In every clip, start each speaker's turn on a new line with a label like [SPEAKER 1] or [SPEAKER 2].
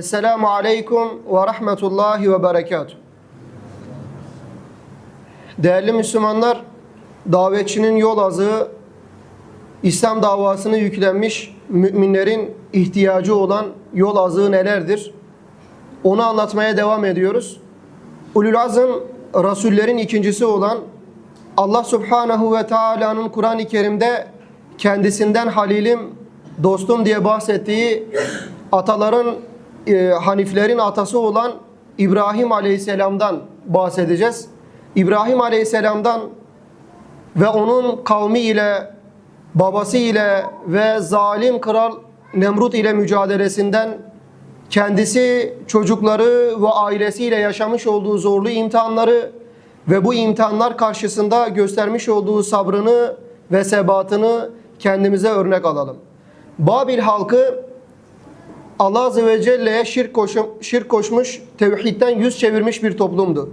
[SPEAKER 1] Esselamu Aleyküm ve Rahmetullahi ve Berekatuhu. Değerli Müslümanlar, davetçinin yol azığı, İslam davasını yüklenmiş müminlerin ihtiyacı olan yol azığı nelerdir? Onu anlatmaya devam ediyoruz. Ulul Azm, Rasullerin ikincisi olan Allah Subhanahu ve Taala'nın Kur'an-ı Kerim'de kendisinden halilim, dostum diye bahsettiği ataların, e, Haniflerin atası olan İbrahim Aleyhisselam'dan bahsedeceğiz. İbrahim Aleyhisselam'dan ve onun kavmi ile, babası ile ve zalim kral Nemrut ile mücadelesinden kendisi, çocukları ve ailesiyle yaşamış olduğu zorlu imtihanları ve bu imtihanlar karşısında göstermiş olduğu sabrını ve sebatını kendimize örnek alalım. Babil halkı Allah Azze ve Celle'ye şirk, koşu, şirk koşmuş, tevhidden yüz çevirmiş bir toplumdu.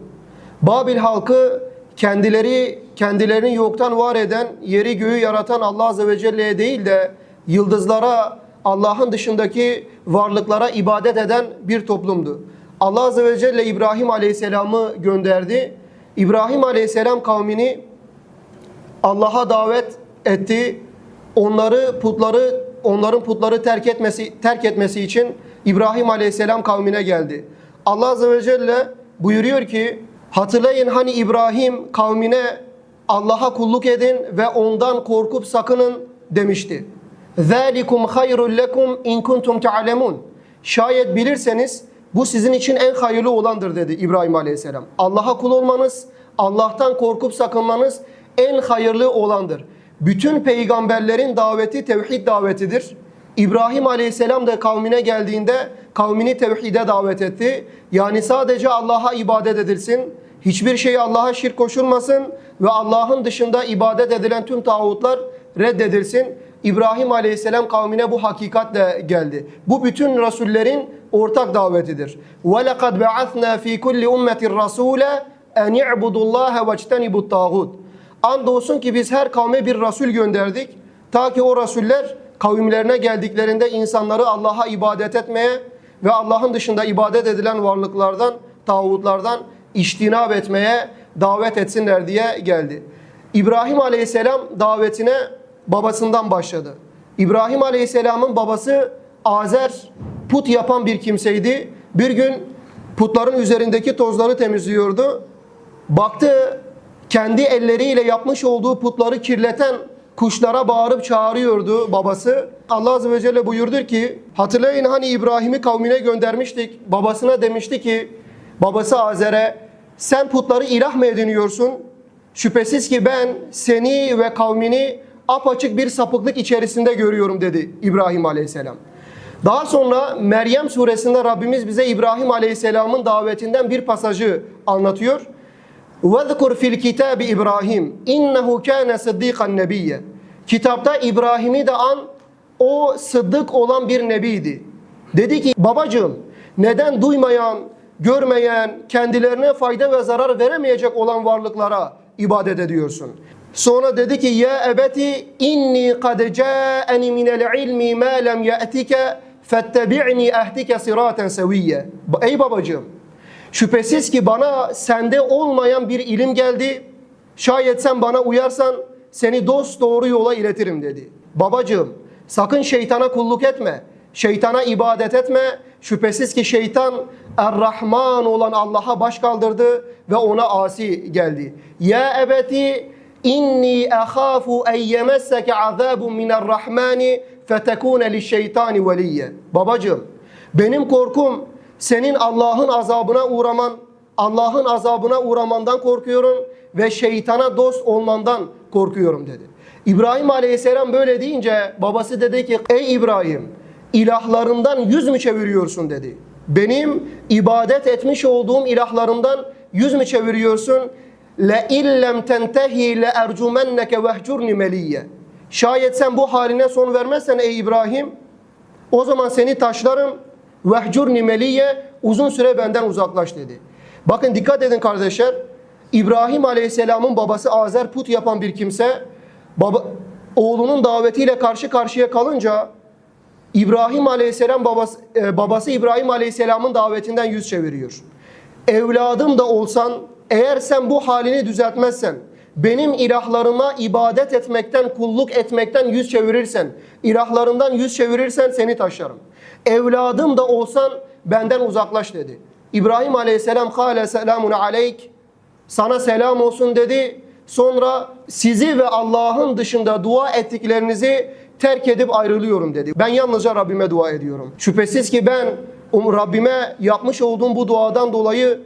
[SPEAKER 1] Babil halkı kendileri kendilerini yoktan var eden, yeri göğü yaratan Allah Azze ve Celle'ye değil de yıldızlara, Allah'ın dışındaki varlıklara ibadet eden bir toplumdu. Allah Azze ve Celle İbrahim Aleyhisselam'ı gönderdi. İbrahim Aleyhisselam kavmini Allah'a davet etti. Onları putları onların putları terk etmesi terk etmesi için İbrahim Aleyhisselam kavmine geldi. Allah azze ve celle buyuruyor ki hatırlayın hani İbrahim kavmine Allah'a kulluk edin ve ondan korkup sakının demişti. Zalikum hayrul lekum in kuntum ta'lemun. Şayet bilirseniz bu sizin için en hayırlı olandır dedi İbrahim Aleyhisselam. Allah'a kul olmanız, Allah'tan korkup sakınmanız en hayırlı olandır. Bütün peygamberlerin daveti tevhid davetidir. İbrahim Aleyhisselam da kavmine geldiğinde kavmini tevhide davet etti. Yani sadece Allah'a ibadet edilsin. Hiçbir şey Allah'a şirk koşulmasın ve Allah'ın dışında ibadet edilen tüm tağutlar reddedilsin. İbrahim Aleyhisselam kavmine bu hakikatle geldi. Bu bütün rasullerin ortak davetidir. Ve lekad ba'athna fi kulli ummetin rasule en i'budullaha ve ictenibu't tağut. Andolsun ki biz her kavme bir Resul gönderdik. Ta ki o Resuller kavimlerine geldiklerinde insanları Allah'a ibadet etmeye ve Allah'ın dışında ibadet edilen varlıklardan, tağutlardan iştinab etmeye davet etsinler diye geldi. İbrahim Aleyhisselam davetine babasından başladı. İbrahim Aleyhisselam'ın babası Azer put yapan bir kimseydi. Bir gün putların üzerindeki tozları temizliyordu. Baktı kendi elleriyle yapmış olduğu putları kirleten kuşlara bağırıp çağırıyordu babası. Allah Azze ve Celle buyurdu ki hatırlayın hani İbrahim'i kavmine göndermiştik. Babasına demişti ki babası Azer'e sen putları ilah mı ediniyorsun? Şüphesiz ki ben seni ve kavmini apaçık bir sapıklık içerisinde görüyorum dedi İbrahim Aleyhisselam. Daha sonra Meryem suresinde Rabbimiz bize İbrahim Aleyhisselam'ın davetinden bir pasajı anlatıyor. وَذْكُرْ فِي الْكِتَابِ İbrahim اِنَّهُ كَانَ صِدِّيقًا نَبِيًّا Kitapta İbrahim'i de an, o sıddık olan bir nebiydi. Dedi ki babacığım neden duymayan, görmeyen, kendilerine fayda ve zarar veremeyecek olan varlıklara ibadet ediyorsun? Sonra dedi ki ya ebeti inni kad ca'ani minel ilmi ma lem ya'tike fettebi'ni ahdike siraten seviyye. Ey babacığım şüphesiz ki bana sende olmayan bir ilim geldi. Şayet sen bana uyarsan seni dost doğru yola iletirim dedi. Babacığım sakın şeytana kulluk etme. Şeytana ibadet etme. Şüphesiz ki şeytan Er-Rahman olan Allah'a baş kaldırdı ve ona asi geldi. Ya ebeti inni ahafu en yemesseke azabun mine'r-Rahmani fetekune li'ş-şeytani veliyye. Babacığım benim korkum senin Allah'ın azabına uğraman, Allah'ın azabına uğramandan korkuyorum ve şeytana dost olmandan korkuyorum dedi. İbrahim Aleyhisselam böyle deyince babası dedi ki ey İbrahim ilahlarından yüz mü çeviriyorsun dedi. Benim ibadet etmiş olduğum ilahlarımdan yüz mü çeviriyorsun? Le illem tentehi le ercumenneke vehcurni meliyye. Şayet sen bu haline son vermezsen ey İbrahim o zaman seni taşlarım vehcurni meliyye uzun süre benden uzaklaş dedi. Bakın dikkat edin kardeşler. İbrahim Aleyhisselam'ın babası Azer put yapan bir kimse baba, oğlunun davetiyle karşı karşıya kalınca İbrahim Aleyhisselam babası, e, babası İbrahim Aleyhisselam'ın davetinden yüz çeviriyor. Evladım da olsan eğer sen bu halini düzeltmezsen benim ilahlarıma ibadet etmekten, kulluk etmekten yüz çevirirsen, ilahlarından yüz çevirirsen seni taşlarım. Evladım da olsan benden uzaklaş dedi. İbrahim Aleyhisselam kâle selamun aleyk sana selam olsun dedi. Sonra sizi ve Allah'ın dışında dua ettiklerinizi terk edip ayrılıyorum dedi. Ben yalnızca Rabbime dua ediyorum. Şüphesiz ki ben um, Rabbime yapmış olduğum bu duadan dolayı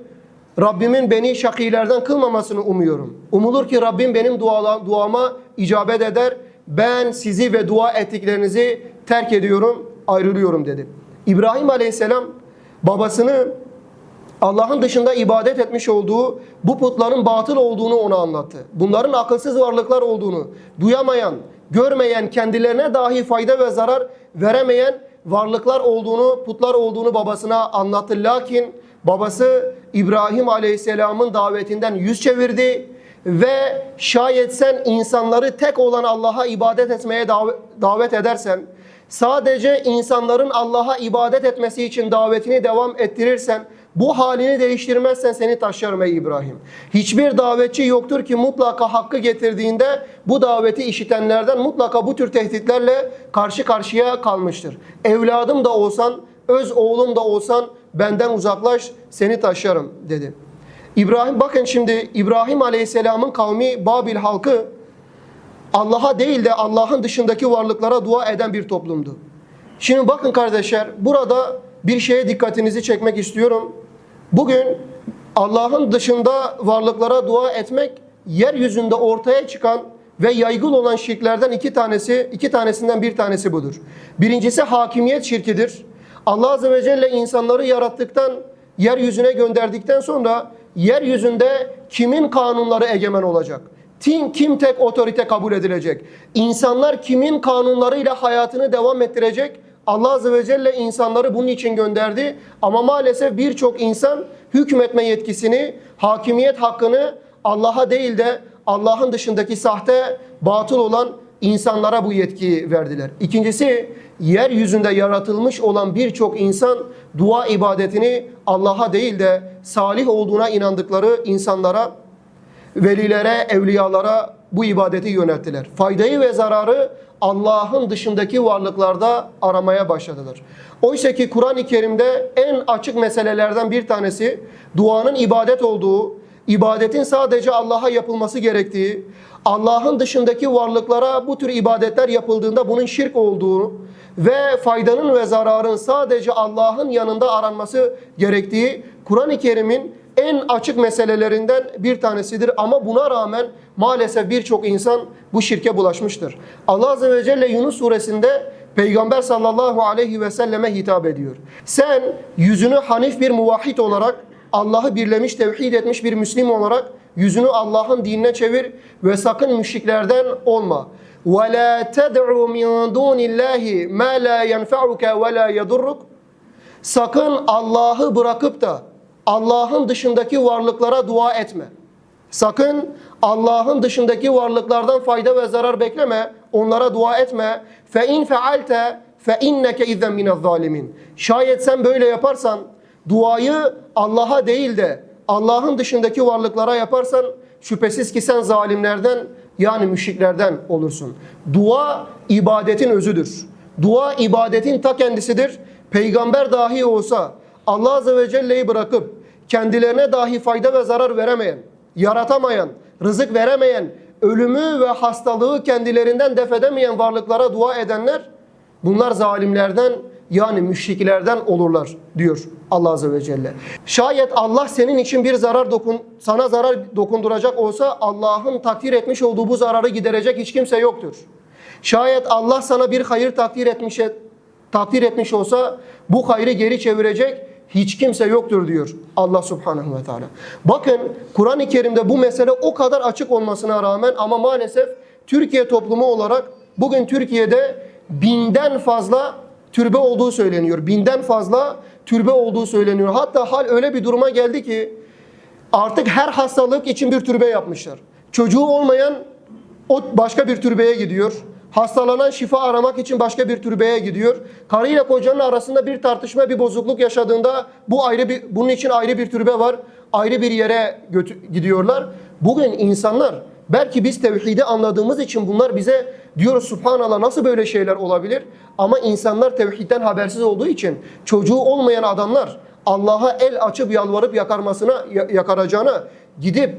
[SPEAKER 1] Rabbimin beni şakilerden kılmamasını umuyorum. Umulur ki Rabbim benim duala, duama icabet eder. Ben sizi ve dua ettiklerinizi terk ediyorum, ayrılıyorum dedi. İbrahim Aleyhisselam babasını Allah'ın dışında ibadet etmiş olduğu bu putların batıl olduğunu ona anlattı. Bunların akılsız varlıklar olduğunu, duyamayan, görmeyen, kendilerine dahi fayda ve zarar veremeyen varlıklar olduğunu, putlar olduğunu babasına anlattı. Lakin babası İbrahim Aleyhisselam'ın davetinden yüz çevirdi ve şayet sen insanları tek olan Allah'a ibadet etmeye dav- davet edersen, sadece insanların Allah'a ibadet etmesi için davetini devam ettirirsen, bu halini değiştirmezsen seni taşlarım ey İbrahim. Hiçbir davetçi yoktur ki mutlaka hakkı getirdiğinde bu daveti işitenlerden mutlaka bu tür tehditlerle karşı karşıya kalmıştır. Evladım da olsan, öz oğlum da olsan benden uzaklaş seni taşlarım dedi. İbrahim bakın şimdi İbrahim Aleyhisselam'ın kavmi Babil halkı Allah'a değil de Allah'ın dışındaki varlıklara dua eden bir toplumdu. Şimdi bakın kardeşler burada bir şeye dikkatinizi çekmek istiyorum. Bugün Allah'ın dışında varlıklara dua etmek yeryüzünde ortaya çıkan ve yaygın olan şirklerden iki tanesi, iki tanesinden bir tanesi budur. Birincisi hakimiyet şirkidir. Allah Azze ve Celle insanları yarattıktan, yeryüzüne gönderdikten sonra yeryüzünde kimin kanunları egemen olacak? Kim, kim tek otorite kabul edilecek? İnsanlar kimin kanunlarıyla hayatını devam ettirecek? Allah Azze ve Celle insanları bunun için gönderdi. Ama maalesef birçok insan hükmetme yetkisini, hakimiyet hakkını Allah'a değil de Allah'ın dışındaki sahte, batıl olan insanlara bu yetkiyi verdiler. İkincisi, yeryüzünde yaratılmış olan birçok insan dua ibadetini Allah'a değil de salih olduğuna inandıkları insanlara velilere, evliyalara bu ibadeti yönelttiler. Faydayı ve zararı Allah'ın dışındaki varlıklarda aramaya başladılar. Oysa ki Kur'an-ı Kerim'de en açık meselelerden bir tanesi duanın ibadet olduğu, ibadetin sadece Allah'a yapılması gerektiği, Allah'ın dışındaki varlıklara bu tür ibadetler yapıldığında bunun şirk olduğu ve faydanın ve zararın sadece Allah'ın yanında aranması gerektiği Kur'an-ı Kerim'in en açık meselelerinden bir tanesidir ama buna rağmen maalesef birçok insan bu şirke bulaşmıştır. Allah Azze ve Celle Yunus suresinde Peygamber sallallahu aleyhi ve selleme hitap ediyor. Sen yüzünü hanif bir muvahhid olarak Allah'ı birlemiş, tevhid etmiş bir Müslim olarak yüzünü Allah'ın dinine çevir ve sakın müşriklerden olma. وَلَا تَدْعُوا مِنْ دُونِ اللّٰهِ مَا لَا يَنْفَعُكَ وَلَا يَضُرُّكَ Sakın Allah'ı bırakıp da Allah'ın dışındaki varlıklara dua etme. Sakın Allah'ın dışındaki varlıklardan fayda ve zarar bekleme. Onlara dua etme. Fe in fealte fe inneke izen minez zalimin. Şayet sen böyle yaparsan duayı Allah'a değil de Allah'ın dışındaki varlıklara yaparsan şüphesiz ki sen zalimlerden yani müşriklerden olursun. Dua ibadetin özüdür. Dua ibadetin ta kendisidir. Peygamber dahi olsa Allah Azze ve Celle'yi bırakıp kendilerine dahi fayda ve zarar veremeyen, yaratamayan, rızık veremeyen, ölümü ve hastalığı kendilerinden def edemeyen varlıklara dua edenler bunlar zalimlerden yani müşriklerden olurlar diyor Allah Azze ve Celle. Şayet Allah senin için bir zarar dokun, sana zarar dokunduracak olsa Allah'ın takdir etmiş olduğu bu zararı giderecek hiç kimse yoktur. Şayet Allah sana bir hayır takdir etmiş, takdir etmiş olsa bu hayrı geri çevirecek hiç kimse yoktur diyor Allah Subhanahu ve Teala. Bakın Kur'an-ı Kerim'de bu mesele o kadar açık olmasına rağmen ama maalesef Türkiye toplumu olarak bugün Türkiye'de binden fazla türbe olduğu söyleniyor. Binden fazla türbe olduğu söyleniyor. Hatta hal öyle bir duruma geldi ki artık her hastalık için bir türbe yapmışlar. Çocuğu olmayan o başka bir türbeye gidiyor. Hastalanan şifa aramak için başka bir türbeye gidiyor. Karıyla kocanın arasında bir tartışma, bir bozukluk yaşadığında bu ayrı bir bunun için ayrı bir türbe var. Ayrı bir yere gidiyorlar. Bugün insanlar belki biz tevhidi anladığımız için bunlar bize diyoruz subhanallah nasıl böyle şeyler olabilir? Ama insanlar tevhidden habersiz olduğu için çocuğu olmayan adamlar Allah'a el açıp yalvarıp yakarmasına ya- yakaracağına gidip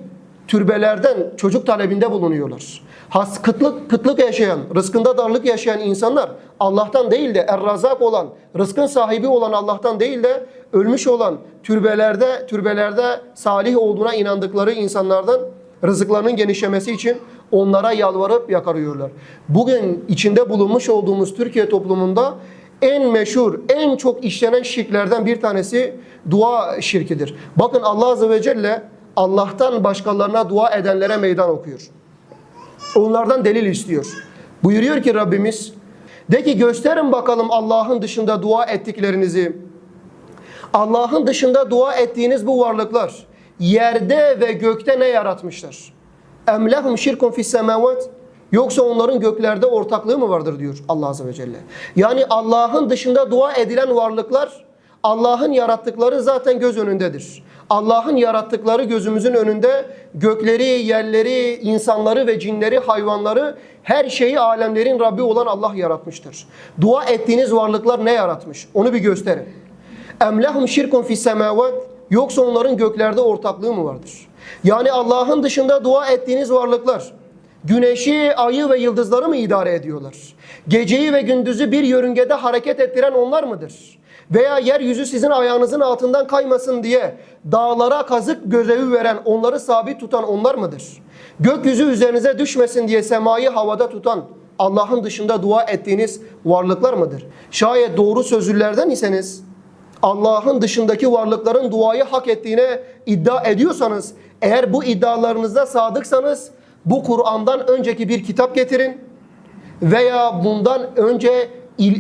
[SPEAKER 1] türbelerden çocuk talebinde bulunuyorlar. Has kıtlık kıtlık yaşayan, rızkında darlık yaşayan insanlar Allah'tan değil de Er-Razak olan, rızkın sahibi olan Allah'tan değil de ölmüş olan türbelerde türbelerde salih olduğuna inandıkları insanlardan rızıklarının genişlemesi için onlara yalvarıp yakarıyorlar. Bugün içinde bulunmuş olduğumuz Türkiye toplumunda en meşhur, en çok işlenen şirklerden bir tanesi dua şirkidir. Bakın Allah Azze ve Celle Allah'tan başkalarına dua edenlere meydan okuyor. Onlardan delil istiyor. Buyuruyor ki Rabbimiz, de ki gösterin bakalım Allah'ın dışında dua ettiklerinizi. Allah'ın dışında dua ettiğiniz bu varlıklar yerde ve gökte ne yaratmışlar? Em lehum şirkun fis semavat Yoksa onların göklerde ortaklığı mı vardır diyor Allah Azze ve Celle. Yani Allah'ın dışında dua edilen varlıklar Allah'ın yarattıkları zaten göz önündedir. Allah'ın yarattıkları gözümüzün önünde gökleri, yerleri, insanları ve cinleri, hayvanları her şeyi alemlerin Rabbi olan Allah yaratmıştır. Dua ettiğiniz varlıklar ne yaratmış? Onu bir gösterin. Em lehum şirkun fis semavat Yoksa onların göklerde ortaklığı mı vardır? Yani Allah'ın dışında dua ettiğiniz varlıklar güneşi, ayı ve yıldızları mı idare ediyorlar? Geceyi ve gündüzü bir yörüngede hareket ettiren onlar mıdır? Veya yeryüzü sizin ayağınızın altından kaymasın diye dağlara kazık görevi veren, onları sabit tutan onlar mıdır? Gökyüzü üzerinize düşmesin diye semayı havada tutan Allah'ın dışında dua ettiğiniz varlıklar mıdır? Şayet doğru sözlülerden iseniz Allah'ın dışındaki varlıkların duayı hak ettiğine iddia ediyorsanız, eğer bu iddialarınızda sadıksanız bu Kur'an'dan önceki bir kitap getirin veya bundan önce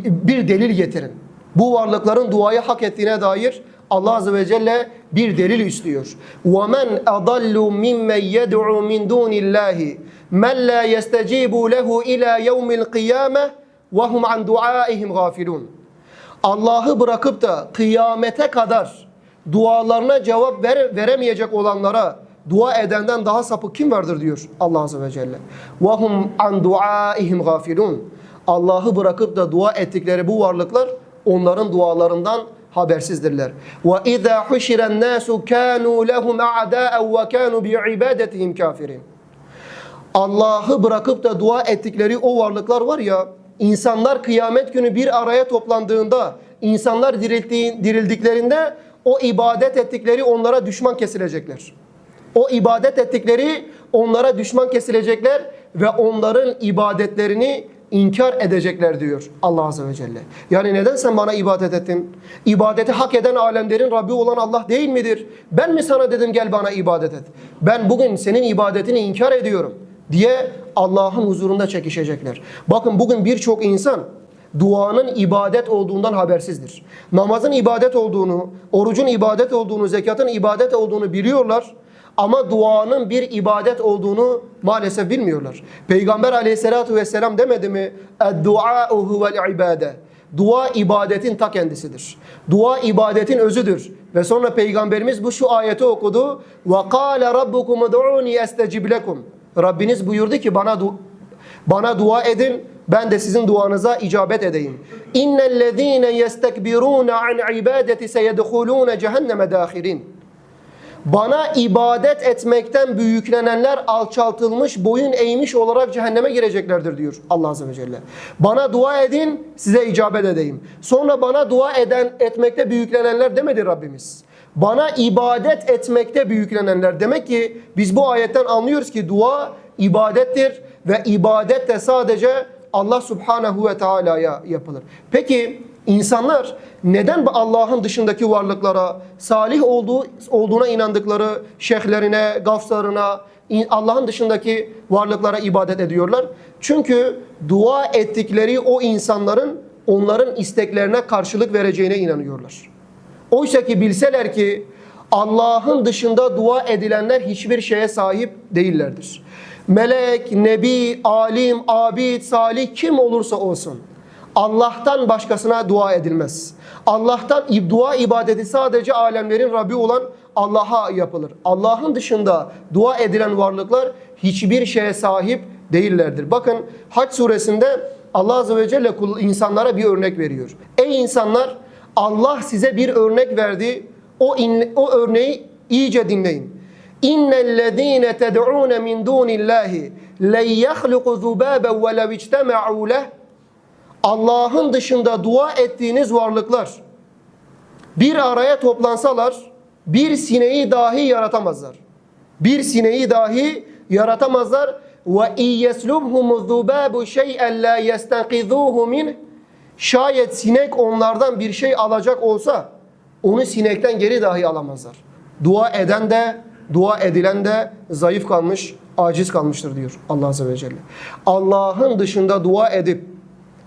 [SPEAKER 1] bir delil getirin Bu varlıkların duayı hak ettiğine dair Allah Azze ve Celle bir delil istiyor. وَمَنْ أَضَلُّ مِمَّنْ يَدْعُ مِنْ دُونِ اللّٰهِ مَنْ لَا يَسْتَجِيبُ لَهُ إِلَى يَوْمِ الْقِيَامَةِ وَهُمْ عَنْ دُعَائِهِمْ غَافِلُونَ Allah'ı bırakıp da kıyamete kadar dualarına cevap ver, veremeyecek olanlara dua edenden daha sapık kim vardır diyor Allah Azze ve Celle. وَهُمْ عَنْ دُعَائِهِمْ غَافِلُونَ Allah'ı bırakıp da dua ettikleri bu varlıklar onların dualarından habersizdirler. Ve izâ huşiren nâsu kânû lehum a'dâen ve kânû bi'ibâdetihim kafirin. Allah'ı bırakıp da dua ettikleri o varlıklar var ya, insanlar kıyamet günü bir araya toplandığında, insanlar dirildiklerinde o ibadet ettikleri onlara düşman kesilecekler. O ibadet ettikleri onlara düşman kesilecekler ve onların ibadetlerini inkar edecekler diyor Allah Azze ve Celle. Yani neden sen bana ibadet ettin? İbadeti hak eden alemlerin Rabbi olan Allah değil midir? Ben mi sana dedim gel bana ibadet et? Ben bugün senin ibadetini inkar ediyorum diye Allah'ın huzurunda çekişecekler. Bakın bugün birçok insan duanın ibadet olduğundan habersizdir. Namazın ibadet olduğunu, orucun ibadet olduğunu, zekatın ibadet olduğunu biliyorlar. Ama duanın bir ibadet olduğunu maalesef bilmiyorlar. Peygamber aleyhissalatu vesselam demedi mi? Eddua'u huvel ibade. Dua ibadetin ta kendisidir. Dua ibadetin özüdür. Ve sonra Peygamberimiz bu şu ayeti okudu. Ve kâle rabbukum ud'uni estecib lekum. Rabbiniz buyurdu ki bana du bana dua edin ben de sizin duanıza icabet edeyim. İnnellezîne yestekbirûne an ibadeti seyedhulûne cehenneme dâhilin. Bana ibadet etmekten büyüklenenler alçaltılmış, boyun eğmiş olarak cehenneme gireceklerdir diyor Allah Azze ve Celle. Bana dua edin, size icabet edeyim. Sonra bana dua eden etmekte büyüklenenler demedi Rabbimiz. Bana ibadet etmekte büyüklenenler. Demek ki biz bu ayetten anlıyoruz ki dua ibadettir ve ibadet de sadece Allah Subhanahu ve Teala'ya yapılır. Peki insanlar neden Allah'ın dışındaki varlıklara, salih olduğu olduğuna inandıkları şeyhlerine, gafslarına, Allah'ın dışındaki varlıklara ibadet ediyorlar? Çünkü dua ettikleri o insanların onların isteklerine karşılık vereceğine inanıyorlar. Oysa ki bilseler ki Allah'ın dışında dua edilenler hiçbir şeye sahip değillerdir. Melek, nebi, alim, abid, salih kim olursa olsun Allah'tan başkasına dua edilmez. Allah'tan dua ibadeti sadece alemlerin Rabbi olan Allah'a yapılır. Allah'ın dışında dua edilen varlıklar hiçbir şeye sahip değillerdir. Bakın Hac suresinde Allah Azze ve Celle insanlara bir örnek veriyor. Ey insanlar Allah size bir örnek verdi. O, in- o örneği iyice dinleyin. İnnellezîne ted'ûne min dûnillâhi len yahluqu zubâben ve lev ictema'û leh Allah'ın dışında dua ettiğiniz varlıklar bir araya toplansalar bir sineği dahi yaratamazlar. Bir sineği dahi yaratamazlar. Ve iyeslubhumu zubabu şey'en la yestenkizuhu min Şayet sinek onlardan bir şey alacak olsa onu sinekten geri dahi alamazlar. Dua eden de dua edilen de zayıf kalmış, aciz kalmıştır diyor Allah Azze ve Celle. Allah'ın dışında dua edip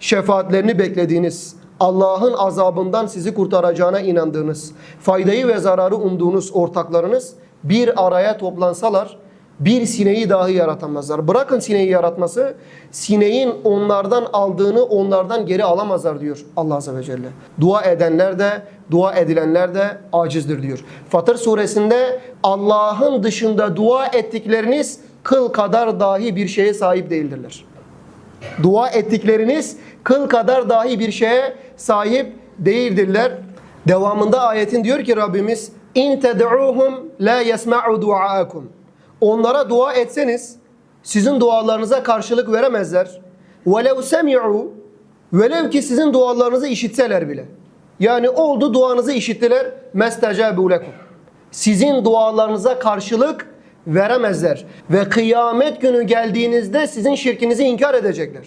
[SPEAKER 1] şefaatlerini beklediğiniz, Allah'ın azabından sizi kurtaracağına inandığınız, faydayı ve zararı umduğunuz ortaklarınız bir araya toplansalar bir sineği dahi yaratamazlar. Bırakın sineği yaratması, sineğin onlardan aldığını onlardan geri alamazlar diyor Allah Azze ve Celle. Dua edenler de, dua edilenler de acizdir diyor. Fatır suresinde Allah'ın dışında dua ettikleriniz kıl kadar dahi bir şeye sahip değildirler dua ettikleriniz kıl kadar dahi bir şeye sahip değildirler. Devamında ayetin diyor ki Rabbimiz in ted'uhum la yesma'u duaakum. Onlara dua etseniz sizin dualarınıza karşılık veremezler. Velev semi'u velev ki sizin dualarınızı işitseler bile. Yani oldu duanızı işittiler mestecabu lekum. Sizin dualarınıza karşılık veremezler. Ve kıyamet günü geldiğinizde sizin şirkinizi inkar edecekler.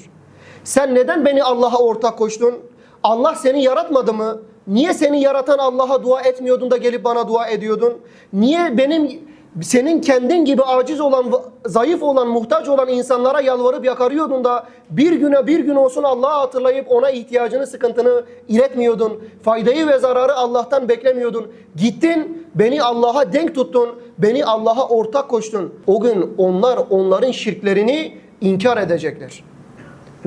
[SPEAKER 1] Sen neden beni Allah'a ortak koştun? Allah seni yaratmadı mı? Niye seni yaratan Allah'a dua etmiyordun da gelip bana dua ediyordun? Niye benim senin kendin gibi aciz olan, zayıf olan, muhtaç olan insanlara yalvarıp yakarıyordun da bir güne bir gün olsun Allah'a hatırlayıp ona ihtiyacını, sıkıntını iletmiyordun. Faydayı ve zararı Allah'tan beklemiyordun. Gittin, beni Allah'a denk tuttun, beni Allah'a ortak koştun. O gün onlar onların şirklerini inkar edecekler.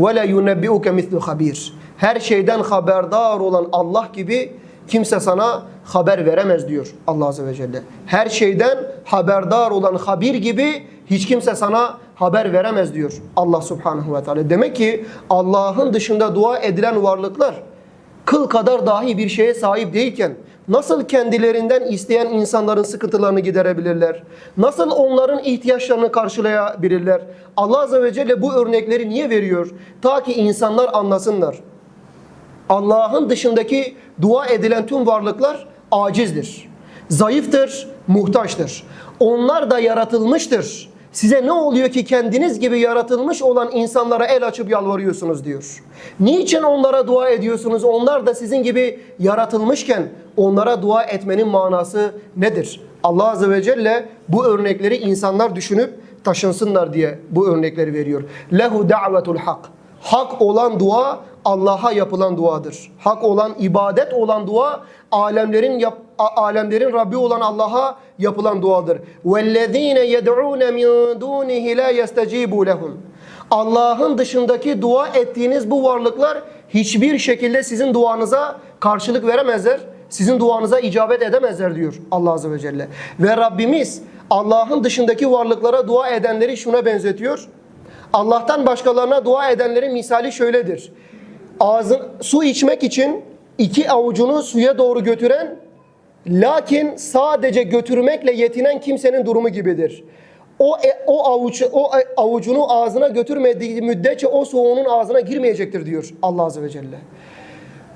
[SPEAKER 1] Ve la yunebbi'uke mislu habir. Her şeyden haberdar olan Allah gibi kimse sana haber veremez diyor Allah Azze ve Celle. Her şeyden haberdar olan habir gibi hiç kimse sana haber veremez diyor Allah Subhanahu ve Teala. Demek ki Allah'ın dışında dua edilen varlıklar kıl kadar dahi bir şeye sahip değilken nasıl kendilerinden isteyen insanların sıkıntılarını giderebilirler? Nasıl onların ihtiyaçlarını karşılayabilirler? Allah Azze ve Celle bu örnekleri niye veriyor? Ta ki insanlar anlasınlar. Allah'ın dışındaki dua edilen tüm varlıklar acizdir. Zayıftır, muhtaçtır. Onlar da yaratılmıştır. Size ne oluyor ki kendiniz gibi yaratılmış olan insanlara el açıp yalvarıyorsunuz diyor. Niçin onlara dua ediyorsunuz? Onlar da sizin gibi yaratılmışken onlara dua etmenin manası nedir? Allah Azze ve Celle bu örnekleri insanlar düşünüp taşınsınlar diye bu örnekleri veriyor. Lehu da'vetul hak. Hak olan dua Allah'a yapılan duadır. Hak olan ibadet olan dua alemlerin yap, alemlerin Rabbi olan Allah'a yapılan duadır. Vellezine yed'un min dunihi la yestecibu lehum. Allah'ın dışındaki dua ettiğiniz bu varlıklar hiçbir şekilde sizin duanıza karşılık veremezler. Sizin duanıza icabet edemezler diyor Allah Azze ve Celle. Ve Rabbimiz Allah'ın dışındaki varlıklara dua edenleri şuna benzetiyor. Allah'tan başkalarına dua edenlerin misali şöyledir. Ağzın su içmek için iki avucunu suya doğru götüren Lakin sadece götürmekle yetinen kimsenin durumu gibidir. O e, o avucu o e, avucunu ağzına götürmediği müddetçe o soğunun ağzına girmeyecektir diyor Allah azze ve celle.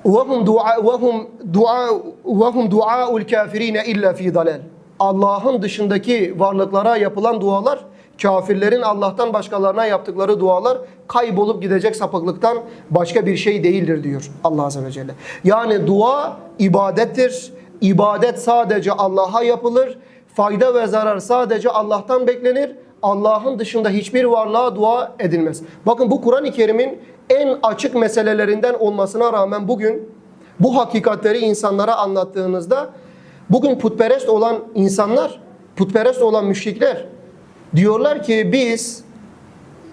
[SPEAKER 1] Vahum dua vahum dua vahum duaul kafirine illa fi dalal. Allah'ın dışındaki varlıklara yapılan dualar kafirlerin Allah'tan başkalarına yaptıkları dualar kaybolup gidecek sapıklıktan başka bir şey değildir diyor Allah azze ve celle. Yani dua ibadettir İbadet sadece Allah'a yapılır. Fayda ve zarar sadece Allah'tan beklenir. Allah'ın dışında hiçbir varlığa dua edilmez. Bakın bu Kur'an-ı Kerim'in en açık meselelerinden olmasına rağmen bugün bu hakikatleri insanlara anlattığınızda Bugün putperest olan insanlar, putperest olan müşrikler diyorlar ki biz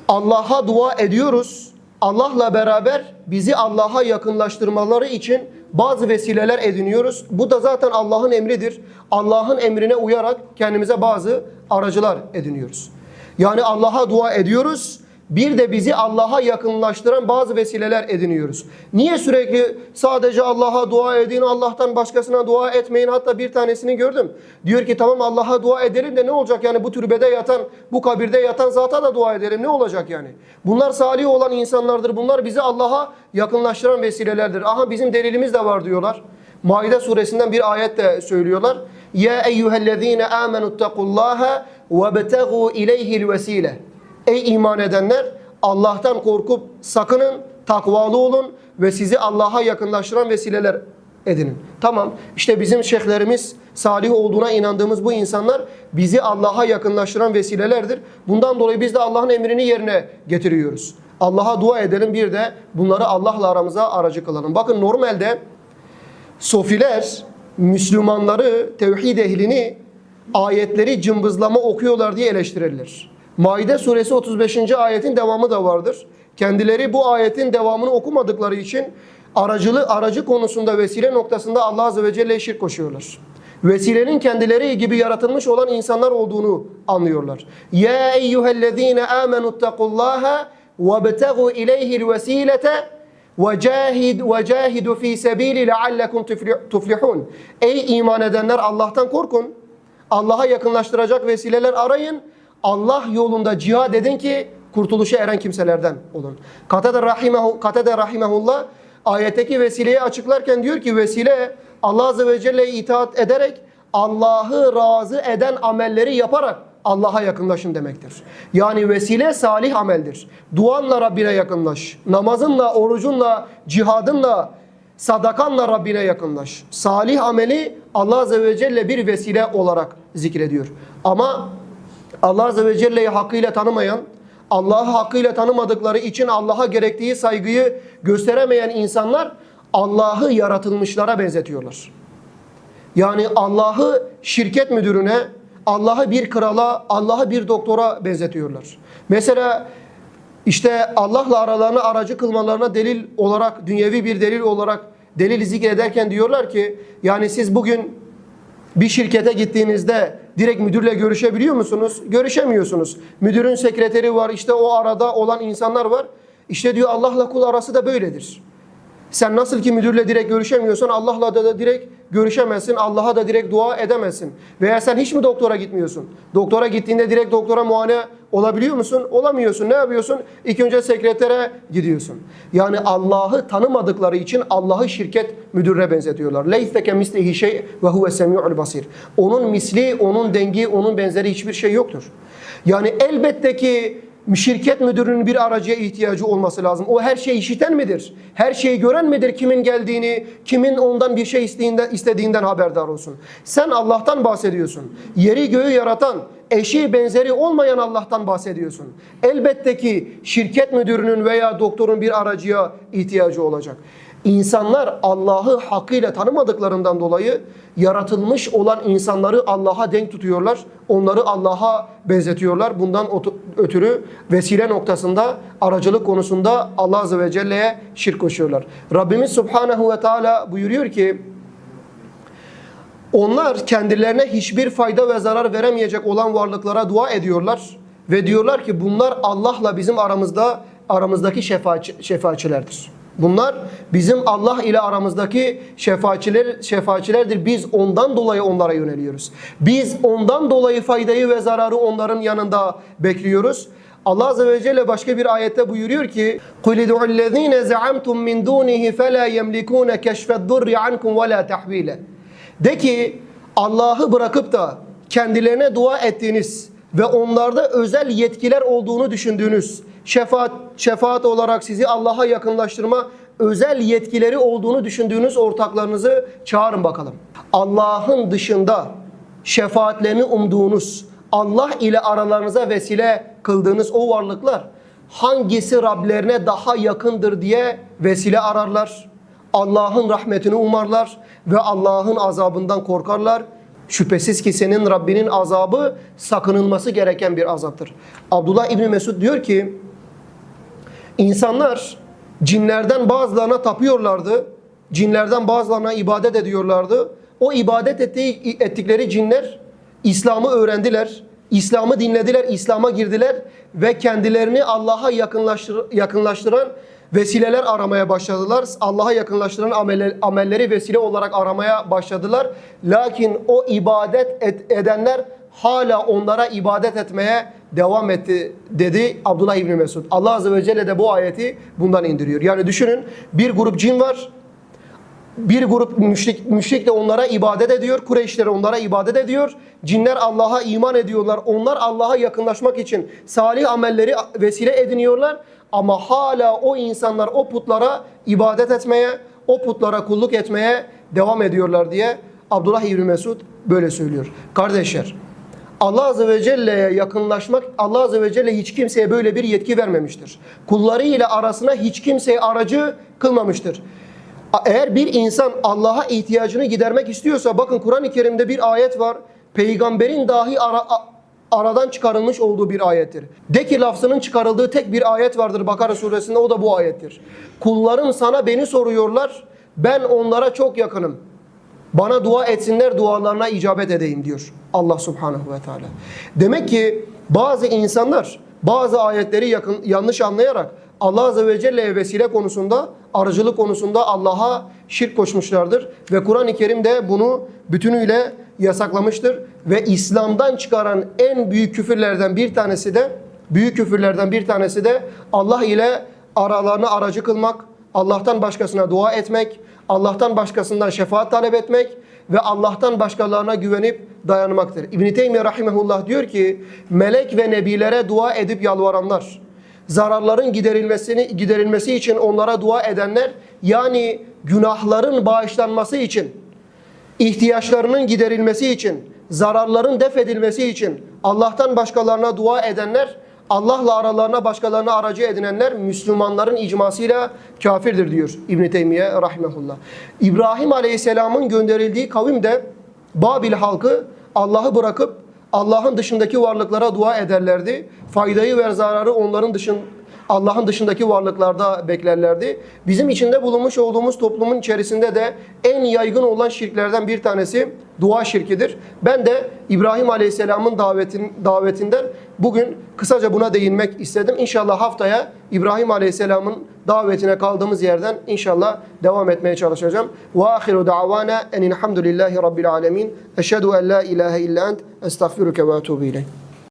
[SPEAKER 1] Allah'a dua ediyoruz. Allah'la beraber bizi Allah'a yakınlaştırmaları için bazı vesileler ediniyoruz. Bu da zaten Allah'ın emridir. Allah'ın emrine uyarak kendimize bazı aracılar ediniyoruz. Yani Allah'a dua ediyoruz. Bir de bizi Allah'a yakınlaştıran bazı vesileler ediniyoruz. Niye sürekli sadece Allah'a dua edin, Allah'tan başkasına dua etmeyin? Hatta bir tanesini gördüm. Diyor ki tamam Allah'a dua edelim de ne olacak yani bu türbede yatan, bu kabirde yatan zata da dua edelim ne olacak yani? Bunlar salih olan insanlardır. Bunlar bizi Allah'a yakınlaştıran vesilelerdir. Aha bizim delilimiz de var diyorlar. Maide suresinden bir ayet de söylüyorlar. Ya eyyühellezine amenu ittakullaha ve betegu ileyhil vesile. Ey iman edenler Allah'tan korkup sakının, takvalı olun ve sizi Allah'a yakınlaştıran vesileler edinin. Tamam işte bizim şeyhlerimiz salih olduğuna inandığımız bu insanlar bizi Allah'a yakınlaştıran vesilelerdir. Bundan dolayı biz de Allah'ın emrini yerine getiriyoruz. Allah'a dua edelim bir de bunları Allah'la aramıza aracı kılalım. Bakın normalde Sofiler Müslümanları, tevhid ehlini ayetleri cımbızlama okuyorlar diye eleştirirler. Maide suresi 35. ayetin devamı da vardır. Kendileri bu ayetin devamını okumadıkları için aracılı aracı konusunda vesile noktasında Allah azze ve celle'ye şirk koşuyorlar. Vesilenin kendileri gibi yaratılmış olan insanlar olduğunu anlıyorlar. Ya eyyühellezine amenu ittakullaha ve betegu ileyhil vesilete وَجَاهِدْ وَجَاهِدُ ف۪ي سَب۪يلِ لَعَلَّكُمْ تُفْلِحُونَ Ey iman edenler Allah'tan korkun. Allah'a yakınlaştıracak vesileler arayın. Allah yolunda cihad edin ki kurtuluşa eren kimselerden olun. Katade, rahimehu, Katade rahimehullah ayetteki vesileyi açıklarken diyor ki vesile Allah Azze ve Celle'ye itaat ederek Allah'ı razı eden amelleri yaparak Allah'a yakınlaşın demektir. Yani vesile salih ameldir. Duanla Rabbine yakınlaş. Namazınla, orucunla, cihadınla, sadakanla Rabbine yakınlaş. Salih ameli Allah Azze ve Celle bir vesile olarak zikrediyor. Ama Allah Azze ve Celle'yi hakkıyla tanımayan, Allah'ı hakkıyla tanımadıkları için Allah'a gerektiği saygıyı gösteremeyen insanlar Allah'ı yaratılmışlara benzetiyorlar. Yani Allah'ı şirket müdürüne, Allah'ı bir krala, Allah'ı bir doktora benzetiyorlar. Mesela işte Allah'la aralarını aracı kılmalarına delil olarak, dünyevi bir delil olarak delil zikrederken diyorlar ki yani siz bugün bir şirkete gittiğinizde direkt müdürle görüşebiliyor musunuz? Görüşemiyorsunuz. Müdürün sekreteri var, işte o arada olan insanlar var. İşte diyor Allah'la kul arası da böyledir. Sen nasıl ki müdürle direkt görüşemiyorsan Allah'la da, da direkt görüşemezsin. Allah'a da direkt dua edemezsin. Veya sen hiç mi doktora gitmiyorsun? Doktora gittiğinde direkt doktora muayene olabiliyor musun? Olamıyorsun. Ne yapıyorsun? İlk önce sekretere gidiyorsun. Yani Allah'ı tanımadıkları için Allah'ı şirket müdürüne benzetiyorlar. Leyse mislihi şey ve huve semi'ul basir. Onun misli, onun dengi, onun benzeri hiçbir şey yoktur. Yani elbette ki şirket müdürünün bir aracıya ihtiyacı olması lazım. O her şeyi işiten midir? Her şeyi gören midir? Kimin geldiğini, kimin ondan bir şey istediğinden, istediğinden haberdar olsun. Sen Allah'tan bahsediyorsun. Yeri göğü yaratan, eşi benzeri olmayan Allah'tan bahsediyorsun. Elbette ki şirket müdürünün veya doktorun bir aracıya ihtiyacı olacak. İnsanlar Allah'ı hakkıyla tanımadıklarından dolayı yaratılmış olan insanları Allah'a denk tutuyorlar. Onları Allah'a benzetiyorlar. Bundan ötürü vesile noktasında, aracılık konusunda Allah Azze ve Celle'ye şirk koşuyorlar. Rabbimiz Subhanahu ve Teala buyuruyor ki onlar kendilerine hiçbir fayda ve zarar veremeyecek olan varlıklara dua ediyorlar ve diyorlar ki bunlar Allah'la bizim aramızda aramızdaki şefaatçi, şefaatçilerdir. Bunlar bizim Allah ile aramızdaki şefaatçiler, şefaatçilerdir. Biz ondan dolayı onlara yöneliyoruz. Biz ondan dolayı faydayı ve zararı onların yanında bekliyoruz. Allah Azze ve Celle başka bir ayette buyuruyor ki قُلِ دُعُ الَّذ۪ينَ زَعَمْتُمْ مِنْ دُونِهِ فَلَا يَمْلِكُونَ كَشْفَ الضُّرِّ عَنْكُمْ وَلَا تَحْوِيلًا De ki Allah'ı bırakıp da kendilerine dua ettiğiniz ve onlarda özel yetkiler olduğunu düşündüğünüz şefaat, şefaat olarak sizi Allah'a yakınlaştırma özel yetkileri olduğunu düşündüğünüz ortaklarınızı çağırın bakalım. Allah'ın dışında şefaatlerini umduğunuz, Allah ile aralarınıza vesile kıldığınız o varlıklar hangisi Rablerine daha yakındır diye vesile ararlar. Allah'ın rahmetini umarlar ve Allah'ın azabından korkarlar. Şüphesiz ki senin Rabbinin azabı sakınılması gereken bir azaptır. Abdullah İbni Mesud diyor ki İnsanlar cinlerden bazılarına tapıyorlardı. Cinlerden bazılarına ibadet ediyorlardı. O ibadet ettiği, ettikleri cinler İslam'ı öğrendiler. İslam'ı dinlediler, İslam'a girdiler ve kendilerini Allah'a yakınlaştır, yakınlaştıran vesileler aramaya başladılar. Allah'a yakınlaştıran ameller- amelleri vesile olarak aramaya başladılar. Lakin o ibadet et- edenler hala onlara ibadet etmeye devam etti dedi Abdullah İbni Mesud. Allah Azze ve Celle de bu ayeti bundan indiriyor. Yani düşünün bir grup cin var. Bir grup müşrik, müşrik de onlara ibadet ediyor. Kureyşler onlara ibadet ediyor. Cinler Allah'a iman ediyorlar. Onlar Allah'a yakınlaşmak için salih amelleri vesile ediniyorlar. Ama hala o insanlar o putlara ibadet etmeye, o putlara kulluk etmeye devam ediyorlar diye Abdullah İbni Mesud böyle söylüyor. Kardeşler, Allah Azze ve Celle'ye yakınlaşmak, Allah Azze ve Celle hiç kimseye böyle bir yetki vermemiştir. Kulları ile arasına hiç kimseyi aracı kılmamıştır. Eğer bir insan Allah'a ihtiyacını gidermek istiyorsa, bakın Kur'an-ı Kerim'de bir ayet var. Peygamberin dahi ara, aradan çıkarılmış olduğu bir ayettir. De ki lafzının çıkarıldığı tek bir ayet vardır Bakara suresinde, o da bu ayettir. Kullarım sana beni soruyorlar, ben onlara çok yakınım. Bana dua etsinler dualarına icabet edeyim diyor Allah subhanahu ve teala. Demek ki bazı insanlar bazı ayetleri yakın, yanlış anlayarak Allah azze ve celle'ye vesile konusunda, arıcılık konusunda Allah'a şirk koşmuşlardır. Ve Kur'an-ı Kerim de bunu bütünüyle yasaklamıştır. Ve İslam'dan çıkaran en büyük küfürlerden bir tanesi de, büyük küfürlerden bir tanesi de Allah ile aralarını aracı kılmak, Allah'tan başkasına dua etmek, Allah'tan başkasından şefaat talep etmek ve Allah'tan başkalarına güvenip dayanmaktır. İbn Teymiyye rahimehullah diyor ki melek ve nebilere dua edip yalvaranlar, zararların giderilmesini giderilmesi için onlara dua edenler yani günahların bağışlanması için ihtiyaçlarının giderilmesi için, zararların def edilmesi için Allah'tan başkalarına dua edenler, Allah'la aralarına başkalarına aracı edinenler Müslümanların icmasıyla kafirdir diyor İbn Teymiye rahimehullah. İbrahim Aleyhisselam'ın gönderildiği kavim de Babil halkı Allah'ı bırakıp Allah'ın dışındaki varlıklara dua ederlerdi. Faydayı ve zararı onların dışın Allah'ın dışındaki varlıklarda beklerlerdi. Bizim içinde bulunmuş olduğumuz toplumun içerisinde de en yaygın olan şirklerden bir tanesi dua şirkidir. Ben de İbrahim Aleyhisselam'ın davetin, davetinden bugün kısaca buna değinmek istedim. İnşallah haftaya İbrahim Aleyhisselam'ın davetine kaldığımız yerden inşallah devam etmeye çalışacağım. Ve ahiru da'vana enilhamdülillahi rabbil alemin. Eşhedü en la ilahe illa ent estağfiruke ve etubu ileyh.